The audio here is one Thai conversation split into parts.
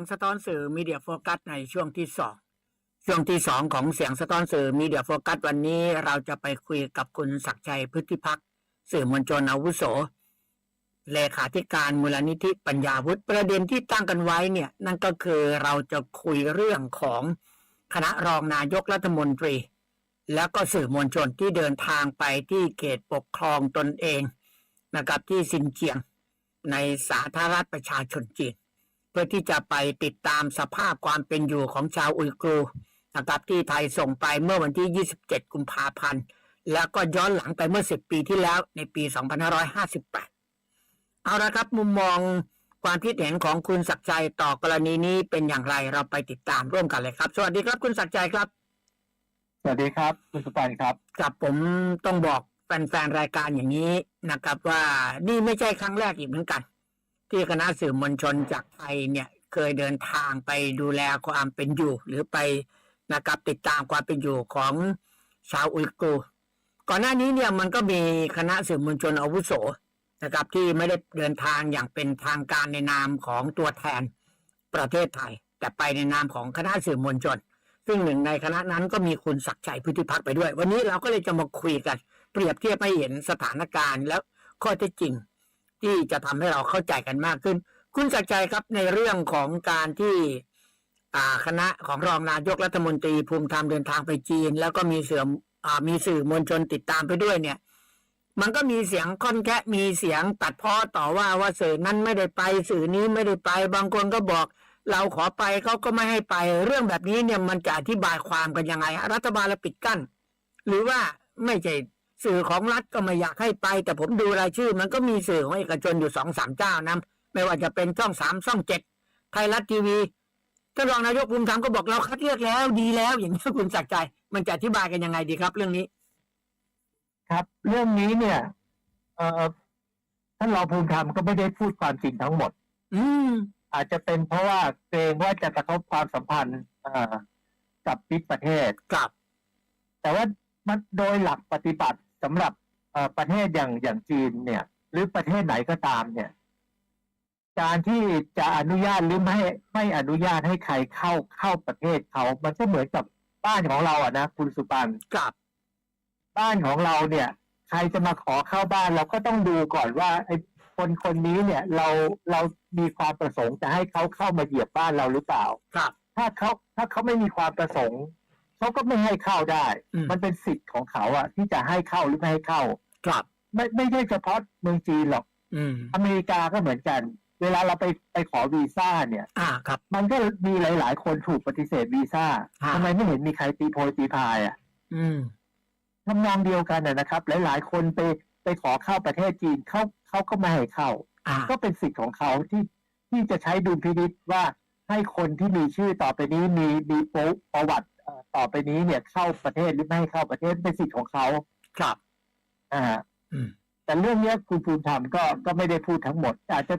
งสะท้อนสื่อมีเดียโฟกัสในช่วงที่สองช่วงที่สองของเสียงสะท้อนสื่อมีเดียโฟกัสวันนี้เราจะไปคุยกับคุณศักดิ์ชัยพฤติพักสื่อมวลชนอาวุโส เลขาธิการมูลนิธิปัญญาวุฒิประเด็นที่ตั้งกันไว้เนี่ย นั่นก็คือเราจะคุยเรื่องของคณะรองนายกรัฐมนตรี แล้วก็สื่อมวลชนที่เดินทางไปที่เขตปกครองตนเองนะครับที่ซินเจียง ในสาธารณรัฐประชาชนจีน พื่อที่จะไปติดตามสภาพความเป็นอยู่ของชาวอุยกูร์นะครับที่ไทยส่งไปเมื่อวันที่ 27 กุมภาพันธ์ แล้วก็ย้อนหลังไปเมื่อ 10 ปีที่แล้วในปี 2558 เอาละครับมุมมองความคิดเห็นของคุณศักดิ์ชัยต่อกรณีนี้เป็นอย่างไรเราไปติดตามร่วมกันเลยครับ สวัสดีครับคุณศักดิ์ชัยครับ สวัสดีครับ คุณสุปันครับกับผมต้องบอกแฟนๆรายการอย่างนี้นะครับ ว่านี่ไม่ใช่ครั้งแรกอีกเหมือนกัน ที่คณะสื่อมวลชนจากไทยเนี่ยเคยเดินทางไปดูแลความเป็นอยู่ หรือไปนะครับติดตามความเป็นอยู่ของชาวอุยกูก่อนหน้านี้เนี่ยมันก็มีคณะสื่อมวลชนอาวุโสนะครับที่ไม่ได้เดินทางอย่างเป็นทางการในนามของตัวแทนประเทศไทย แต่ไปในนามของคณะสื่อมวลชน ซึ่งหนึ่งในคณะนั้นก็มีคุณศักดิ์ชัยพุทธิพักไปด้วย วันนี้เราก็เลยจะมาคุยกัน เปรียบเทียบให้เห็นสถานการณ์แล้วข้อเท็จจริง ที่จะทำให้เราเข้าใจกันมากขึ้น คุณศักดิ์ชัยครับในเรื่องของการที่คณะของรองนายกรัฐมนตรีภูมิธรรมเดินทางไปจีน แล้วก็มีเสื่อมมีสื่อมวลชนติดตามไปด้วยเนี่ย มันก็มีเสียงค่อนแคะมีเสียงตัดเพ้อต่อว่าว่าสื่อนั้นไม่ได้ไปสื่อนี้ไม่ได้ไป บางคนก็บอก เราขอไปเขาก็ไม่ให้ไป เรื่องแบบนี้เนี่ยมันจะอธิบายความกันยังไงรัฐบาลเราปิดกั้น หรือว่าไม่ใช่ สื่อของรัฐก็ไม่อยากให้ไป แต่ผมดูรายชื่อ มันก็มีสื่อของเอกชนอยู่สองสามเจ้านะไม่ว่าจะเป็นช่องสามช่องเจ็ดไทยรัฐทีวีท่านรองนายกภูมิธรรมก็บอกเราคัดเลือกแล้วดีแล้ว อย่างนี้ยคุณศักดิ์ใจมันจะอธิบายกันยังไงดีครับ เรื่องนี้ ครับ เรื่องนี้เนี่ยเอ่อท่านรองภูมิธรรมก็ไม่ได้พูดความจริงทั้งหมด อืม อาจจะเป็นเพราะว่าเกรงว่าจะกระทบความสัมพันธ์เอ่อกับมิตรประเทศกับ แต่ว่ามันโดยหลักปฏิบัติ สำหรับเอ่อประเทศอย่างอย่างจีนเนี่ย หรือประเทศไหนก็ตามเนี่ย การที่จะอนุญาตหรือไม่ไม่อนุญาตให้ใครเข้าเข้าประเทศเขา มันก็เหมือนกับบ้านของเราอะนะคุณสุปันกับบ้านของเราเนี่ย ใครจะมาขอเข้าบ้านเราก็ต้องดูก่อนว่าไอ้คนคนนี้เนี่ย เราเรามีความประสงค์จะให้เขาเข้ามาเหยียบบ้านเราหรือเปล่ากับ ถ้าเขาถ้าเขาไม่มีความประสงค์ เขาก็ไม่ให้เข้าได้ อืม มันเป็นสิทธิ์ของเขาอะที่จะให้เข้าหรือไม่ให้เข้ากับ ไม่ไม่ใช่เฉพาะเมืองจีนหรอก อืม อเมริกาก็เหมือนกัน เวลาเราไปไปขอวีซ่าเนี่ย อ่าครับ มันก็มีหลาย ๆ คนถูกปฏิเสธวีซ่าฮะ ทำไมไม่เห็นมีใครตีโพยตีพายอะอืม ทำนองเดียวกันนะนะครับ หลาย ๆ คนไปไปขอเข้าประเทศจีนเขาเขาก็ไม่ให้เข้า อ่า ก็เป็นสิทธิ์ของเขาที่ที่จะใช้ดุลพินิษว่าให้คนที่มีชื่อต่อไปนี้มีมีประประวัติเอ่อ ต่อไปนี้เนี่ยเข้าประเทศหรือไม่ให้เข้าประเทศเป็นสิทธิ์ของเขากับอ่าอืมแต่เรื่องเนี้ยคุณภูมิธรรมก็ก็ไม่ได้พูดทั้งหมด อาจจะ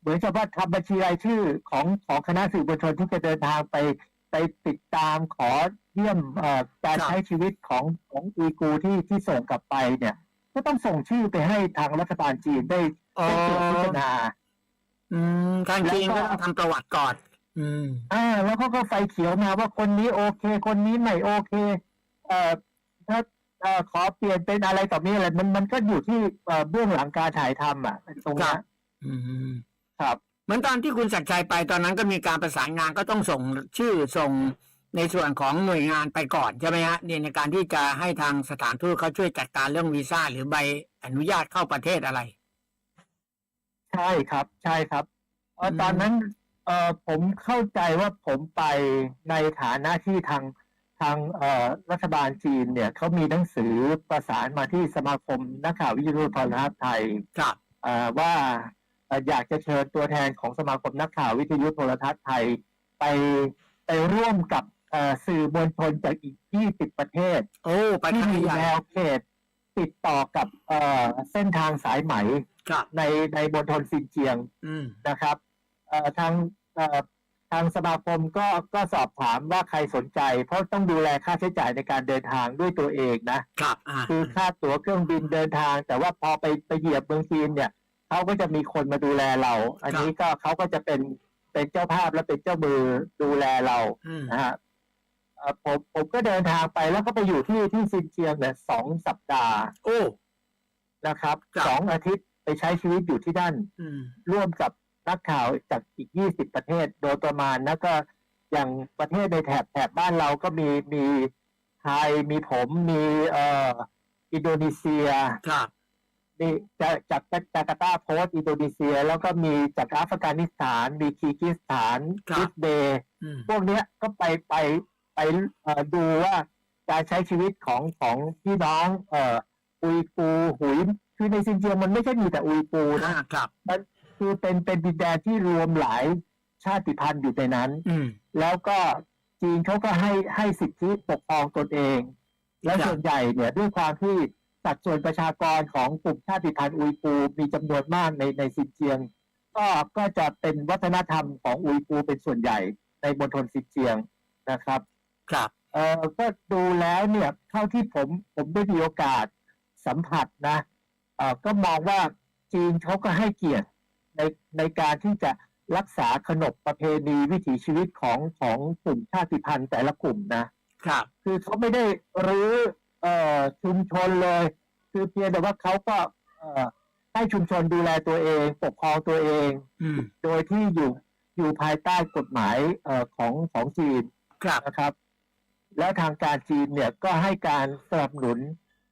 เหมือนกับว่าทำบัญชีรายชื่อของของคณะสื่อมวลชนที่จะเดินทางไปไปติดตามขอเยี่ยมเอ่อการใช้ชีวิตของของอุยกูร์ที่ที่ส่งกลับไปเนี่ย ก็ต้องส่งชื่อไปให้ทางรัฐบาลจีนได้อ๋อได้ตรวจพิจารณาอืมทางจีนก็ต้องทำประวัติก่อน อืมอ่า แล้วเขาก็ไฟเขียวมาว่าคนนี้โอเค คนนี้ไม่โอเค เอ่อถ้าเอ่อขอเปลี่ยนเป็นอะไรต่อมีอะไรมันมันก็อยู่ที่เอ่อเบื้องหลังการถ่ายทำอะตรงเนี้ยอืมครับ เหมือนตอนที่คุณศักดิ์ชัยไปตอนนั้นก็มีการประสานงานก็ต้องส่งชื่อส่งในส่วนของหน่วยงานไปก่อนใช่ไหมฮะเนี่ยในการที่จะให้ทางสถานทูตเขาช่วยจัดการเรื่องวีซ่าหรือใบอนุญาตเข้าประเทศอะไร ใช่ครับ ใช่ครับเอ่ออม ตอนนั้น เอ่อผมเข้าใจว่าผมไปในฐานะที่ทางทางเอ่อรัฐบาลจีนเนี่ยเขามีหนังสือประสานมาที่สมาคมนักข่าววิทยุโทรทัศน์ไทยครับเอ่อว่าเอ่ออยากจะเชิญตัวแทนของสมาคมนักข่าววิทยุโทรทัศน์ไทย ไปไปร่วมกับเอ่อสื่อมวลชนจากอีก 20 ประเทศ โอ้ไปที่ครั้งมีใหญ่แนวเขตติดต่อกับเอ่อเส้นทางสายไหมครับ ในในมณฑลซินเจียงอืมนะครับเอ่อทางเอ่อ ทางสมาคมก็ก็สอบถามว่าใครสนใจ เพราะต้องดูแลค่าใช้จ่ายในการเดินทางด้วยตัวเองนะครับอ่าคือค่าตั๋วเครื่องบินเดินทาง แต่ว่าพอไปไปเหยียบเมืองจีนเนี่ยเขาก็จะมีคนมาดูแลเรา อันนี้ก็เขาก็จะเป็นเป็นเจ้าภาพและเป็นเจ้ามือดูแลเราอืมนะฮะเอ่อผมผมก็เดินทางไปแล้วก็ไปอยู่ที่ที่ซินเจียงเนี่ยสองสัปดาห์ โอ้นะครับครับสองอาทิตย์ไปใช้ชีวิตอยู่ที่นั่นอืมร่วมกับ นักข่าวจากอีก 20 ประเทศโดยประมาณแล้วก็อย่างประเทศในแถบแถบบ้านเราก็มีมีไทยมีผมมีเอ่ออินโดนีเซียครับมีจากจากจาการ์ตาโพสต์อินโดนีเซีย แล้วก็มีจากอัฟกานิสถาน มีคีร์กิสถานครับลิสเบย์อืมพวกเนี้ยก็ไปไปไปเอ่อดูว่าการใช้ชีวิตของของพี่น้อง เอ่ออุยกูร์หุยคือในซินเจียงมันไม่ใช่มีแต่อุยกูร์นะอ่าครับมัน คือเป็นเป็นดินแดนที่รวมหลายชาติพันธุ์อยู่ในนั้นอืมแล้วก็จีนเขาก็ให้ให้สิทธิปกครองตนเอง และครับส่วนใหญ่เนี่ยด้วยความที่สัดส่วนประชากรของกลุ่มชาติพันธุ์อุยกูร์มีจำนวนมากในในซินเจียง ก็ก็จะเป็นวัฒนธรรมของอุยกูร์เป็นส่วนใหญ่ในมณฑลซินเจียงนะครับ ครับเออก็ดูแล้วเนี่ยเท่าที่ผมผมได้มีโอกาสสัมผัสนะเออก็มองว่าจีนเขาก็ให้เกียรติ ในในการที่จะรักษาขนบประเพณีวิถีชีวิตของของกลุ่มชาติพันธุ์แต่ละกลุ่มนะครับ คือเขาไม่ได้รื้อเอ่อชุมชนเลย คือเพียงแต่ว่าเขาก็เอ่อให้ชุมชนดูแลตัวเอง ปกครองตัวเอง อืม โดยที่อยู่อยู่ภายใต้กฎหมายเอ่อของของจีนครับ นะครับ แล้วทางการจีนเนี่ยก็ให้การสนับสนุน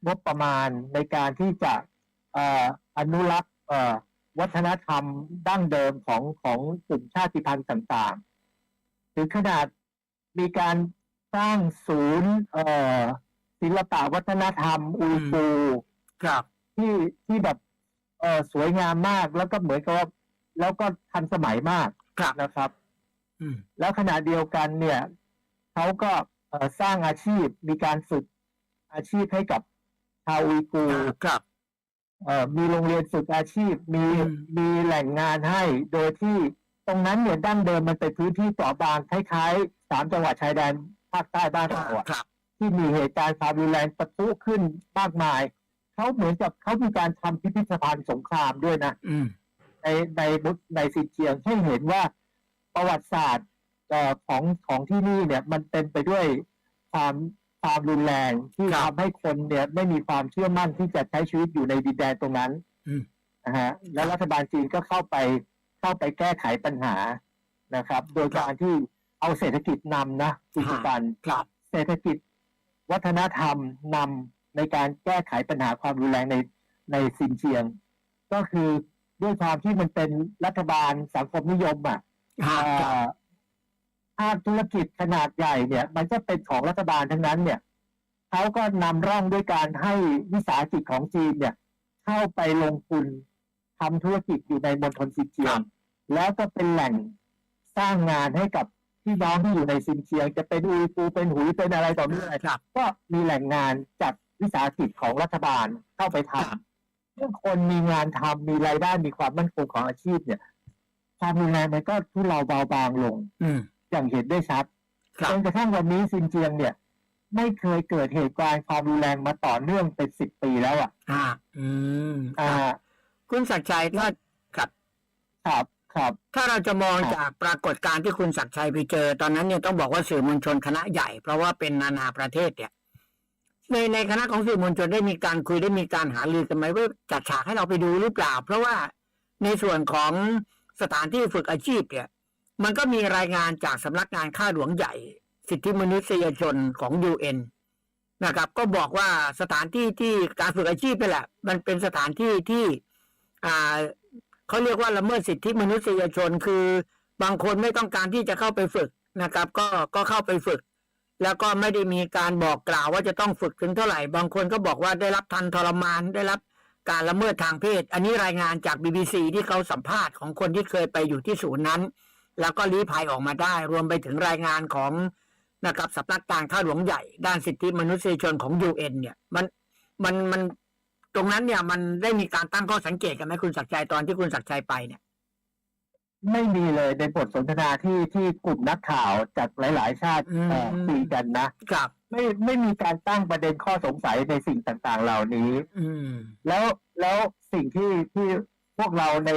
งบประมาณในการที่จะเอ่ออนุรักษ์เอ่อ วัฒนธรรมดั้งเดิมของของกลุ่มชาติพันธุ์ต่างๆ ถึงขนาดมีการสร้างศูนย์เอ่อศิลปะวัฒนธรรมอุยกูร์ครับที่ที่แบบเอ่อสวยงามมากแล้วก็เหมือนกับว่าแล้วก็ทันสมัยมากครับนะครับอืมแล้วขณะเดียวกันเนี่ยเขาก็เอ่อสร้างอาชีพมีการฝึกอาชีพให้กับชาวอุยกูร์อ่าครับเอ่อ มีโรงเรียนฝึกอาชีพ มีอืมมีแหล่งงานให้ โดยที่ตรงนั้นเนี่ยดั้งเดิมมันเป็นพื้นที่เปราะบางคล้ายๆสามจังหวัดชายแดนภาคใต้บ้านเราอะครับที่มีเหตุการณ์ความรุนแรงปะทุขึ้นมากมายเขาเหมือนกับเขามีการทำพิพิธภัณฑ์สงครามด้วยนะอืมในในมุในซินเจียงให้เห็นว่าประวัติศาสตร์เอ่อของของที่นี่เนี่ยมันเต็มไปด้วยความ ความรุนแรงที่ครับทำให้คนเนี่ยไม่มีความเชื่อมั่นที่จะใช้ชีวิตอยู่ในดินแดนตรงนั้นอืมนะฮะแล้วรัฐบาลจีนก็เข้าไปเข้าไปแก้ไขปัญหานะครับ โดยการที่เอาเศรษฐกิจนำนะคุณสุปันครับเศรษฐกิจวัฒนธรรมนำในการแก้ไขปัญหาความรุนแรงในในซินเจียง ก็คือด้วยความที่มันเป็นรัฐบาลสังคมนิยมอะอ่าครับเอ่อ ภาคธุรกิจขนาดใหญ่เนี่ย มันก็เป็นของรัฐบาลทั้งนั้นเนี่ยเขาก็นำร่องด้วยการให้วิสาหกิจของจีนเนี่ย เข้าไปลงทุนทำธุรกิจอยู่ในมณฑลซินเจียง แล้วก็เป็นแหล่งสร้างงานให้กับพี่น้องที่อยู่ในซินเจียง จะเป็นอุยกูร์เป็นหุยเป็นอะไรต่อมีอะไรครับก็มีแหล่งงานจากวิสาหกิจของรัฐบาลเข้าไปทครับำเมื่อคนมีงานทำมีรายได้มีความมั่นคงของอาชีพเนี่ย ความรุนแรงมันก็ทุเลาเบาบางลง อืมอย่างเห็นได้ชัดครับจนกระทั่งวันนี้ซินเจียงเนี่ย ไม่เคยเกิดเหตุการณ์ความรุนแรงมาต่อเนื่องเป็นสิบปีแล้วอะ อ่า อืม อ่า คุณศักดิ์ชัยถ้าครับครับครับ ถ้าเราจะมองครับจากปรากฏการณ์ที่คุณศักดิ์ชัยไปเจอ ตอนนั้นเนี่ยต้องบอกว่าสื่อมวลชนคณะใหญ่ เพราะว่าเป็นนานาประเทศเนี่ยในในคณะของสื่อมวลชนได้มีการคุยได้มีการหารือกันไหมว่าจัดฉากให้เราไปดูหรือเปล่า เพราะว่าในส่วนของสถานที่ฝึกอาชีพเนี่ย มันก็มีรายงานจากสำนักงานข้าหลวงใหญ่ สิทธิมนุษยชนของยูเอ็นนะครับ ก็บอกว่าสถานที่ที่การฝึกอาชีพไปแหละ มันเป็นสถานที่ที่อ่าเขาเรียกว่าละเมิดสิทธิมนุษยชนคือบางคนไม่ต้องการที่จะเข้าไปฝึกนะครับ ก็ก็เข้าไปฝึก แล้วก็ไม่ได้มีการบอกกล่าวว่าจะต้องฝึกถึงเท่าไหร่ บางคนก็บอกว่าได้รับทันทรมานได้รับการละเมิดทางเพศ อันนี้รายงานจาก BBC ที่เขาสัมภาษณ์ของคนที่เคยไปอยู่ที่ศูนย์นั้น แล้วก็ลี้ภัยออกมาได้ รวมไปถึงรายงานของนะครับสำนักการข้าหลวงใหญ่ ด้านสิทธิมนุษยชนของ UN เนี่ย มันมันมันตรงนั้นเนี่ยมันได้มีการตั้งข้อสังเกตกันไหมคุณศักดิ์ชัยตอนที่คุณศักดิ์ชัยไปเนี่ยไม่มีเลยในบทสนทนาที่ที่กลุ่มนักข่าวจากหลาย ๆ ชาติอืมเอ่อคุยกันนะครับ ไม่ไม่มีการตั้งประเด็นข้อสงสัยในสิ่งต่าง ๆ เหล่านี้ อืมแล้วแล้วสิ่งที่ที่ พพวกเราใน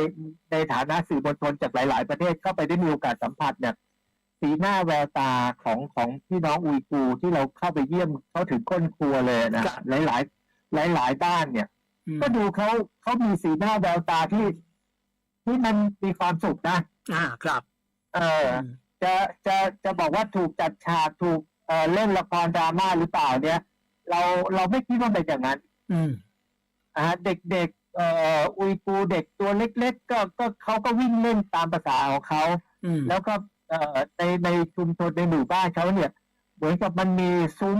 ในฐานะสื่อมวลชนจากหลาย ๆ ประเทศเข้าไปได้มีโอกาสสัมผัสเนี่ยสีหน้าแววตาของของพี่น้องอุยกูร์ที่เราเข้าไปเยี่ยมเขาถึงก้นครัวเลยนะครับหลายหลายหลายหลายๆบ้านเนี่ยอืมก็ดูเขาเขามีสีหน้าแววตาที่ที่มันมีความสุขนะ อ่าครับ เอออืมจะจะจะบอกว่าถูกจัดฉากถูกเอ่อเล่นละครดราม่าหรือเปล่าเนี่ย เราเราไม่คิดว่าเป็นอย่างนั้น อืมอ่าเด็กๆ เอ่ออุยกูร์เด็กตัวเล็ก ๆ ก็ก็เขาก็วิ่งเล่นตามภาษาของเขาอืมแล้วก็เอ่อในในชุมชนในหมู่บ้านเขาเนี่ย เหมือนกับมันมีซุ้ม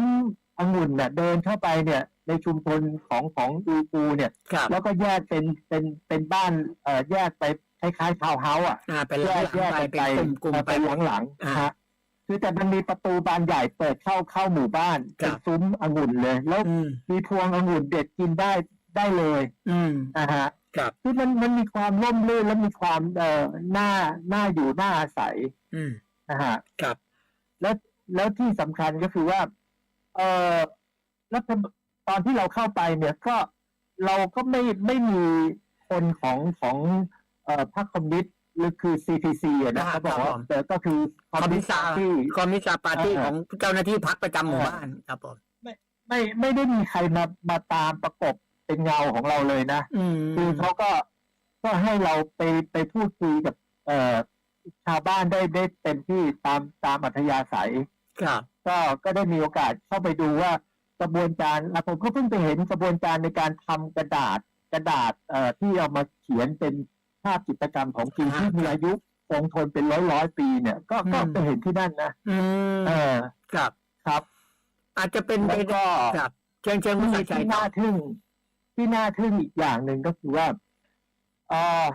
องุ่นเนี่ยเดินเข้าไปเนี่ย ในชุมชนของของอุยกูร์เนี่ย ครับแล้วก็แยกเป็นเป็นเป็นบ้านเอ่อแยกไปคล้ายๆทาวน์เฮาส์อะ อ่าเป็นหแยลังกแยกๆไปกันเป็นไปกลุ่มๆเอ่อไปไปหลังๆอ่านะฮะคือแต่มันมีประตูบานใหญ่เปิดเข้าเข้าหมู่บ้าน ครัเป็นบซุ้มองุ่นเลย แล้วอืมมีพวงองุ่นเด็ดกินได้ ได้เลย อืมนะฮะครับคือมันมันมีความร่มรื่นและมีความเอ่อน่าน่าอยู่น่าอาศัย อืมนะฮะครับ แล้วแล้วที่สำคัญก็คือว่า เออแล้วตอนที่เราเข้าไปเนี่ยก็เราก็ไม่ไม่มีคนของของเอ่อพรรคคอมมิวนิสต์หรือคือ CPC อะนะอ่าเขาบอกครับว่าผมแต่ก็คือคอมมิชาที่คอมมิชาปาร์ตี้อ่าของเจ้าหน้าที่พักประจำหมู่บ้านครับผมไม่ไม่ได้มีใครมามาตามประกบ เป็นเงาของเราเลยนะอืมคือเขาก็ก็ให้เราไปไปพูดคุยกับ เอ่อชาวบ้านได้ได้เต็มที่ตามตามอัธยาศัยครับก็ก็ได้มีโอกาสเข้าไปดูว่ากระบวนการอะผมก็เพิ่งไปเห็นกระบวนการในการทำกระดาษกระดาษเอ่อที่เอามาเขียนเป็นภาพจิตรกรรมของจริงอ่าที่มีอายุคงทนเป็นร้อยร้อยๆปีเนี่ย ก็ก็อืมไปเห็นที่นั่นนะอืมเออครับครับ อาจจะเป็นไปแล้วก็ครับเชิงเชิงคุณที่สักชัยที่ครัน่าบทึ่ง ที่น่าทึ่งอีกอย่างหนึ่งก็คือว่าเอ่อ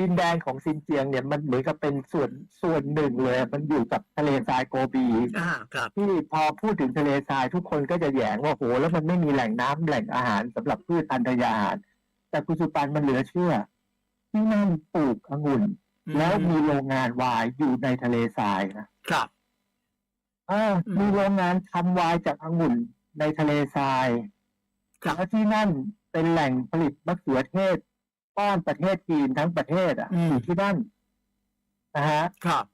ดินแดนของซินเจียงเนี่ยมันเหมือนกับเป็นส่วนส่วนหนึ่งเลย มันอยู่กับทะเลทรายโกบีอ่าครับที่พอพูดถึงทะเลทรายทุกคนก็จะแหยงว่าโหแล้วมันไม่มีแหล่งน้ำแหล่งอาหารสำหรับพืชพันธุ์ยาหาร แต่กุสุปันมันเหลือเชื่อ ที่นั่นปลูกองุ่น แล้วมีโรงงานวายอยู่ในทะเลทรายนะครับเอออืมมีโรงงานทำวายจากองุ่นในทะเลทรายครับแล้วที่นั่น เป็นแหล่งผลิตมะเขือเทศป้อนประเทศจีนทั้งประเทศอะอืม อยู่ที่นั่นนะฮะ ครับ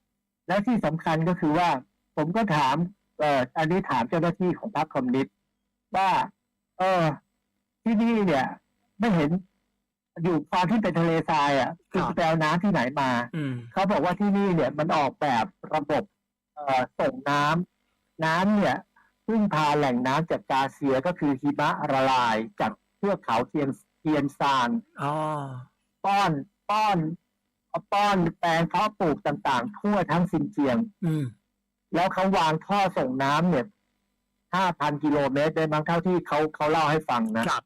และที่สำคัญก็คือว่า ผมก็ถามเอ่ออันนี้ถามเจ้าหน้าที่ของพรรคคอมมิวนิสต์ว่า เออ ที่นี่เนี่ย ไม่เห็นอยู่ความที่เป็นทะเลทรายอะคุณจะไปเอาน้ำที่ไหนมา อืม เขาบอกว่าที่นี่เนี่ยมันออกแบบระบบเอ่อส่งน้ำน้ำเนี่ยพึ่งพาแหล่งน้ำจากกาเซียก็คือหิมะละลายจากเทือกเขาเทียนเทียนซานอ๋อป้อนป้อนป้อนแปลงเพาะปลูกต่างๆ ทั่วทั้งซินเจียง อืม แล้วเขาวางท่อส่งน้ำเนี่ยห้าพันกิโลเมตรได้มั้งเท่าที่เขาเขาเล่าให้ฟังนะครับ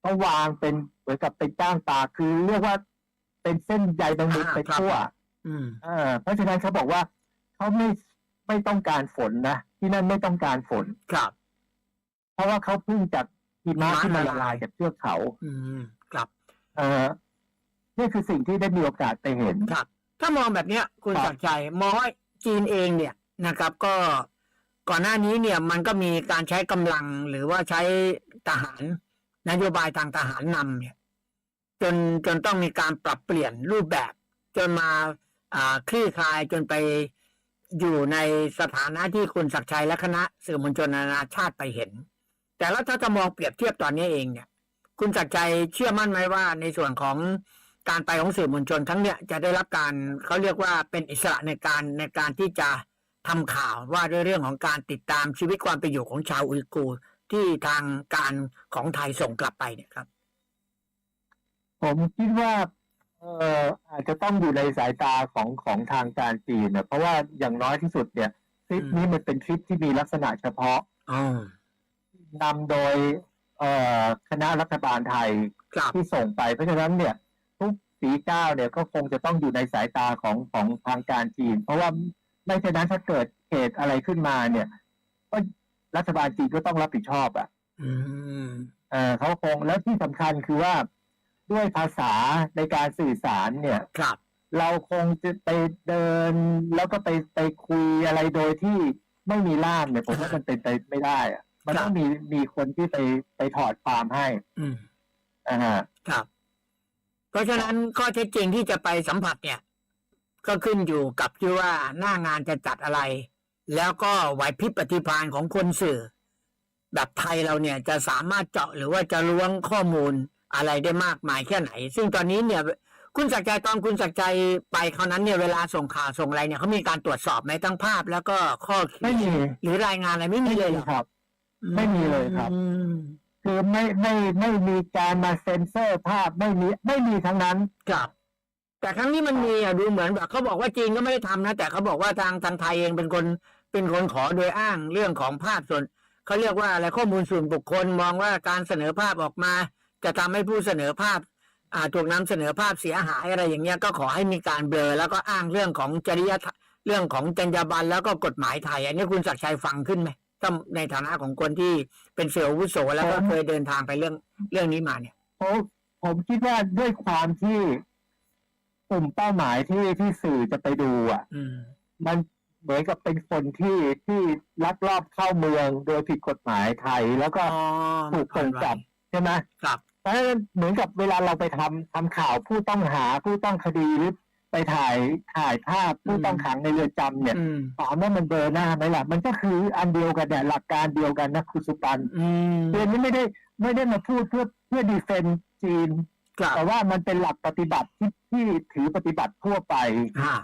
เขาวางเป็นเหมือนกับเป็นจ้างตาคือเรียกว่าเป็นเส้นใยบางมุมอ่าไปครับทั่วอืมเออเพราะฉะนั้นเขาบอกว่าเขาไม่ไม่ต้องการฝนนะที่นั่นไม่ต้องการฝนครับ เพราะว่าเขาพึ่งจาก หิมะหิมะที่มันละละลาลายยจากเทือกเขา อืมครับเออนี่คือสิ่งที่ได้มีโอกาสไปเห็น ครับ ถ้ามองแบบเนี้ย คุณครับศักดิ์ชัยมองว่าจีนเองเนี่ยนะครับ ก็ก่อนหน้านี้เนี่ยมันก็มีการใช้กำลังหรือว่าใช้ทหารนโยบายทางทหารนำเนี่ย จนจนต้องมีการปรับเปลี่ยนรูปแบบ จนมาอ่าคลี่คลายจนไปอยู่ในสถานะที่คุณศักดิ์ชัยและคณะสื่อมวลชนนานาชาติไปเห็น แต่แล้วถ้าจะมองเปรียบเทียบตอนนี้เองเนี่ย คุณศักดิ์ชัยเชื่อมั่นไหมว่า ในส่วนของการไปของสื่อมวลชนทั้งเนี้ยจะได้รับการเขาเรียกว่าเป็นอิสระในการในการที่จะทำข่าวว่าด้วยเรื่องของการติดตามชีวิตความเป็นอยู่ของชาวอุยกูร์ที่ทางการของไทยส่งกลับไปเนี่ยครับ ผมคิดว่าเอ่ออาจจะต้องอยู่ในสายตาของของทางการจีนนะเพราะว่าอย่างน้อยที่สุดเนี่ยทริปนี้มันเป็นทริปที่มีลักษณะเฉพาะอ๋อ นำโดยเอ่อคณะรัฐบาลไทยครับที่ส่งไป เพราะฉะนั้นเนี่ยทุกสีก้าวเนี่ยก็คงจะต้องอยู่ในสายตาของของทางการจีน เพราะว่าไม่เช่นนั้นถ้าเกิดเหตุอะไรขึ้นมาเนี่ยก็รัฐบาลจีนก็ต้องรับผิดชอบอะอืมเออเขาคงแล้วที่สำคัญคือว่าด้วยภาษาในการสื่อสารเนี่ยครับเราคงจะไปเดินแล้วก็ไปไปคุยอะไรโดยที่ไม่มีล่ามเนี่ยผมว่ามันเป็นไปไม่ได้อะ มันต้องมีมีคนที่ไปไปถอดความให้อืมอ่าฮะครับราะฉะนั้นข้อเท็จจริงที่จะไปสัมผัสเนี่ย ก็ขึ้นอยู่กับที่ว่าหน้างานจะจัดอะไร แล้วก็ไหวพริบปฏิภาณของคนสื่อ แบบไทยเราเนี่ยจะสามารถเจาะหรือว่าจะล้วงข้อมูลอะไรได้มากมายแค่ไหน ซึ่งตอนนี้เนี่ย คุณศักดิ์ใจตอนคุณศักดิ์ใจไปคราวนั้นเนี่ยเวลาส่งข่าวส่งอะไรเนี่ยเขามีการตรวจสอบไหมทั้งภาพ แล้วก็ข้อเขียนไม่มีหรือรายงานอะไรไม่มีไม่เลยมีเหรอครับ ไม่มีเลยครับอืมคือไม่ไม่ไม่มีการมาเซ็นเซอร์ภาพไม่มีไม่มีทั้งนั้นครับ แต่ครั้งนี้มันมีอะดูเหมือนแบบเขาบอกว่าจีนก็ไม่ได้ทำนะ แต่เขาบอกว่าทางทางไทยเองเป็นคนเป็นคนขอโดยอ้างเรื่องของภาพส่วนเขาเรียกว่าอะไรข้อมูลส่วนบุคคลมองว่าการเสนอภาพออกมา จะทำให้ผู้เสนอภาพอ่าถูกนำเสนอภาพเสียหายอะไรอย่างเงี้ยก็ขอให้มีการเบลอแล้วก็อ้างเรื่องของจริยธรรมเรื่องของจรรยาบรรณแล้วก็กฎหมายไทย อันนี้คุณศักดิ์ชัยฟังขึ้นไหม ถ้าในฐานะของคนที่เป็นเซลล์อาวุโสแล้วก็ผมเคยเดินทางไปเรื่องเรื่องนี้มาเนี่ยผมผมคิดว่าด้วยความที่กลุ่มเป้าหมายที่ที่สื่อจะไปดูอะอืมมันเหมือนกับเป็นคนที่ที่ลักลอบเข้าเมืองโดยผิดกฎหมายไทย แล้วก็อ๋อถูกส่งจับใช่ไหมครับเพราะฉะนั้นเหมือนกับเวลาเราไปทำทำข่าวผู้ต้องหาผู้ต้องคดีหรือ ไปถ่ายถ่ายภาพผู้ต้องขังในเรือนจำเนี่ยอืมถามว่ามันเบลอหน้าไหมล่ะ มันก็คืออันเดียวกันเนี่ยหลักการเดียวกันนะคุณสุปันอืมเรียนนี้ไม่ได้ไม่ได้มาพูดเพื่อเพื่อดีเฟนจีนครับแต่ว่ามันเป็นหลักปฏิบัติที่ที่ถือปฏิบัติทั่วไปอ่า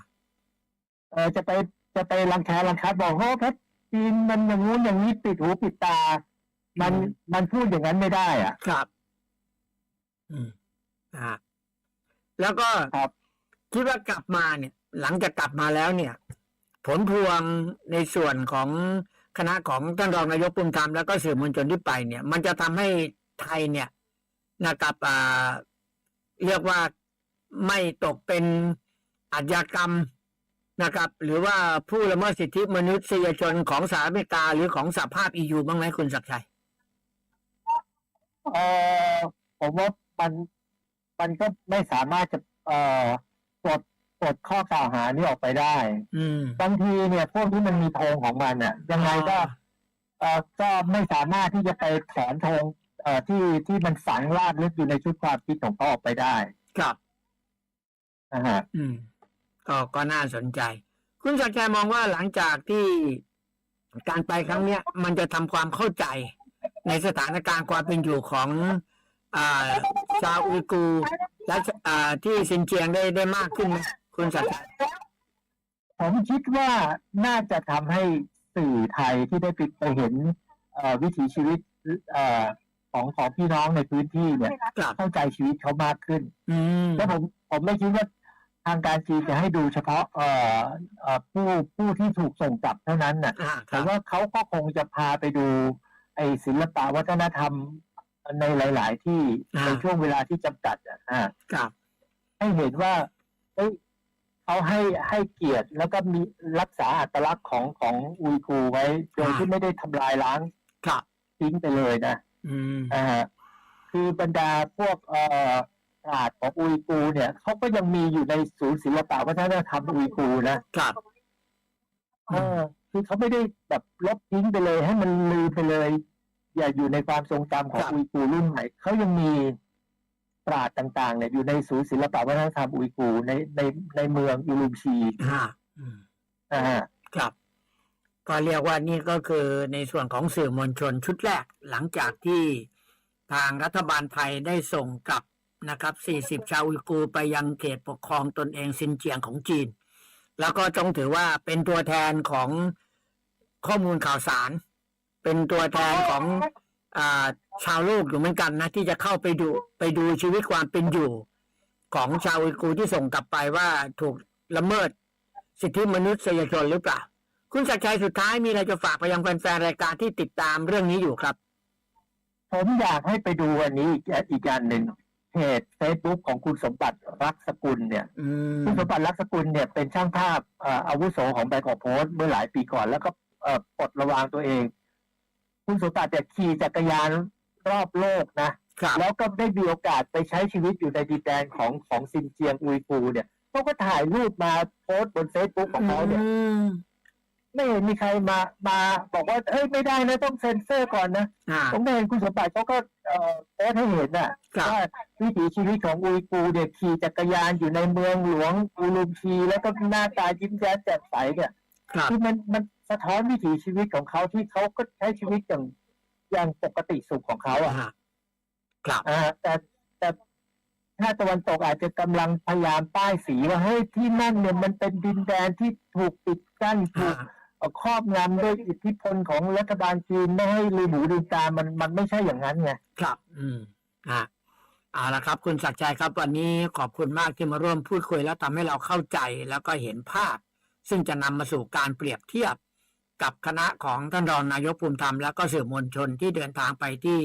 เออจะไปจะไปรังแครังคัดบอกโอ้เพชรจีนมันอย่างงู้นอย่างนี้ปิดหูปิดตา มันมันพูดอย่างนั้นไม่ได้ อะ ครับ อืมอ่าแล้วก็ครับ คิดว่ากลับมาเนี่ย หลังจากกลับมาแล้วเนี่ย ผลพวงในส่วนของคณะของท่านรองนายกปุณธรรมแล้วก็สื่อมวลชนที่ไปเนี่ย มันจะทำให้ไทยเนี่ยนะครับอ่าเรียกว่าไม่ตกเป็นอาชญากรรมนะครับ หรือว่าผู้ละเมิดสิทธิมนุษยชนของสหรัฐอเมริกาหรือของสหภาพอียูบ้างไหมคุณศักดิ์ชัยเออผมว่ามันมันก็ไม่สามารถจะเออ ปลดปลดข้อกล่าวหานี้ออกไปได้ อืม บางทีเนี่ยพวกนี้มันมีธงของมันอะ ยังไงก็เอ่อก็ไม่สามารถที่จะไปถอนธงเอ่อที่ที่มันฝังรากลึกอยู่ในชุดความคิดของเขาออกไปได้ครับ นะฮะ อืม ก็ก็น่าสนใจ คุณศักดิ์ชัยมองว่าหลังจากที่การไปครั้งเนี้ย มันจะทำความเข้าใจ ในสถานการณ์ความเป็นอยู่ของอ่าชาวอุยกูร์ และอ่าที่ซินเจียงได้ได้มากขึ้นไหมคุณศักดิ์ชัยผมคิดว่าน่าจะทำให้สื่อไทยที่ได้ไปไปเห็นเอ่อวิถีชีวิตเอ่อของของพี่น้องในพื้นที่เนี่ยครับเข้าใจชีวิตเขามากขึ้น อืมแล้วผมผมไม่คิดว่าทางการจีนจะให้ดูเฉพาะเอ่อเอ่อผู้ผู้ที่ถูกส่งกลับเท่านั้นน่ะ อ่าคแต่รับว่าเขาก็คงจะพาไปดู ไอ้ศิลปะวัฒนธรรม ในหลาย ๆ ที่อ่าในช่วงเวลาที่จำกัดอะอ่าครับให้เห็นว่าเอ้ยเขาให้ให้เกียรติแล้วก็มีรักษาอัตลักษณ์ของของอุยกูร์ไว้โดยอ่าที่ไม่ได้ทำลายล้างครับทิ้งไปเลยนะอืมนะฮะคือบรรดาพวกเอ่อปราชญ์ของอุยกูร์เนี่ยเขาก็ยังมีอยู่ในศูนย์ศิลปะวัฒนธรรมอุยกูร์นะครับเออคือเขาไม่ได้แบบลบทิ้งไปเลย ให้มันลืมไปเลย อย่าอยู่ในความทรงจำของครับ อุยกูร์รุ่นใหม่เขายังมีปราชญ์ต่างๆเนี่ยอยู่ในศูนย์ศิลปะวัฒนธรรมอุยกูร์ในในในเมืองอิลุมชีอ่าอืม นะฮะ ครับ ก็เรียกว่านี่ก็คือในส่วนของสื่อมวลชนชุดแรก หลังจากที่ทางรัฐบาลไทยได้ส่งกลับนะครับ 40 ชาวอุยกูร์ไปยังเขตปกครองตนเองซินเจียงของจีน แล้วก็จงถือว่าเป็นตัวแทนของข้อมูลข่าวสาร เป็นตัวแทนของอาชาวโลกอยู่เหมือนกันนะ ที่จะเข้าไปดูไปดูชีวิตความเป็นอยู่ ของชาวอุยกูร์ที่ส่งกลับไปว่าถูกละเมิด สิทธิมนุษยชนหรือเปล่า คุณศักดิ์ชัยสุดท้ายมีอะไรจะฝากไปยังแฟนๆรายการที่ติดตามเรื่องนี้อยู่ครับ ผมอยากให้ไปดูอันนี้อีกอีกอันหนึ่งเพจเฟซบุ๊กของคุณสมบัติรักสกุลเนี่ยอืมคุณสมบัติรักสกุลเนี่ยเป็นช่างภาพเอ่ออาวุโสของแบงกอกโพสต์เมื่อหลายปีก่อนแล้วก็เอ่อปลดระวางตัวเอง คุณสมบัติเนี่ยขี่จักรยานรอบโลกนะ ครับ แล้วก็ได้มีโอกาสไปใช้ชีวิตอยู่ในดินแดนของของซินเจียงอุยกูร์เนี่ยเขาก็ถ่ายรูปมาโพสต์บนเฟซบุ๊กของเขาเนี่ยอืมไม่เห็นมีใครมามาบอกว่าเอ้ยไม่ได้นะต้องเซ็นเซอร์ก่อนนะอ่า ผมไม่เห็นคุณสมบัติเขาก็เอ่อโพสต์ให้เห็นน่ะครับ ว่าวิถีชีวิตของอุยกูร์เนี่ยขี่จักรยานอยู่ในเมืองหลวงอูลุมชีแล้วก็หน้าตายิ้มแย้มแจ่มใสเนี่ย ครับ คือมันมัน สะท้อนวิถีชีวิตของเขาที่เขาก็ใช้ชีวิตอย่างอย่างปกติสุขของเขาอะอ่าครับอ่าแต่แต่ถ้าตะวันตกอาจจะกำลังพยายามป้ายสีว่าเฮ้ยที่นั่นเนี่ยมันเป็นดินแดนที่ถูกปิดกั้นถูอ่ากเอ่อครอบงำด้วยอิทธิพลของรัฐบาลจีนไม่ให้ลืมหูลืมตามันมันไม่ใช่อย่างนั้นไงครับ อืมอ่าเอาละครับ คุณศักดิ์ชัยครับ วันนี้ขอบคุณมากที่มาร่วมพูดคุยแล้วทำให้เราเข้าใจแล้วก็เห็นภาพ ซึ่งจะนำมาสู่การเปรียบเทียบ กับคณะของท่านรองนายกภูมิธรรมแล้วก็สื่อมวลชนที่เดินทางไปที่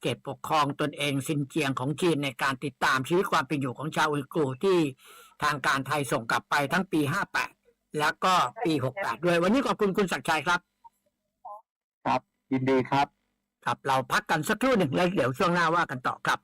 เขตปกครองตนเองซินเจียงของจีนในการติดตามชีวิตความเป็นอยู่ของชาวอุยกูร์ที่ทางการไทยส่งกลับไปทั้งปี 58 แล้วก็ปี 68 ด้วย วันนี้ขอบคุณคุณศักดิ์ชัยครับ ครับยินดีครับ ครับเราพักกันสักครู่หนึ่งแล้วเดี๋ยวช่วงหน้าว่ากันต่อครับ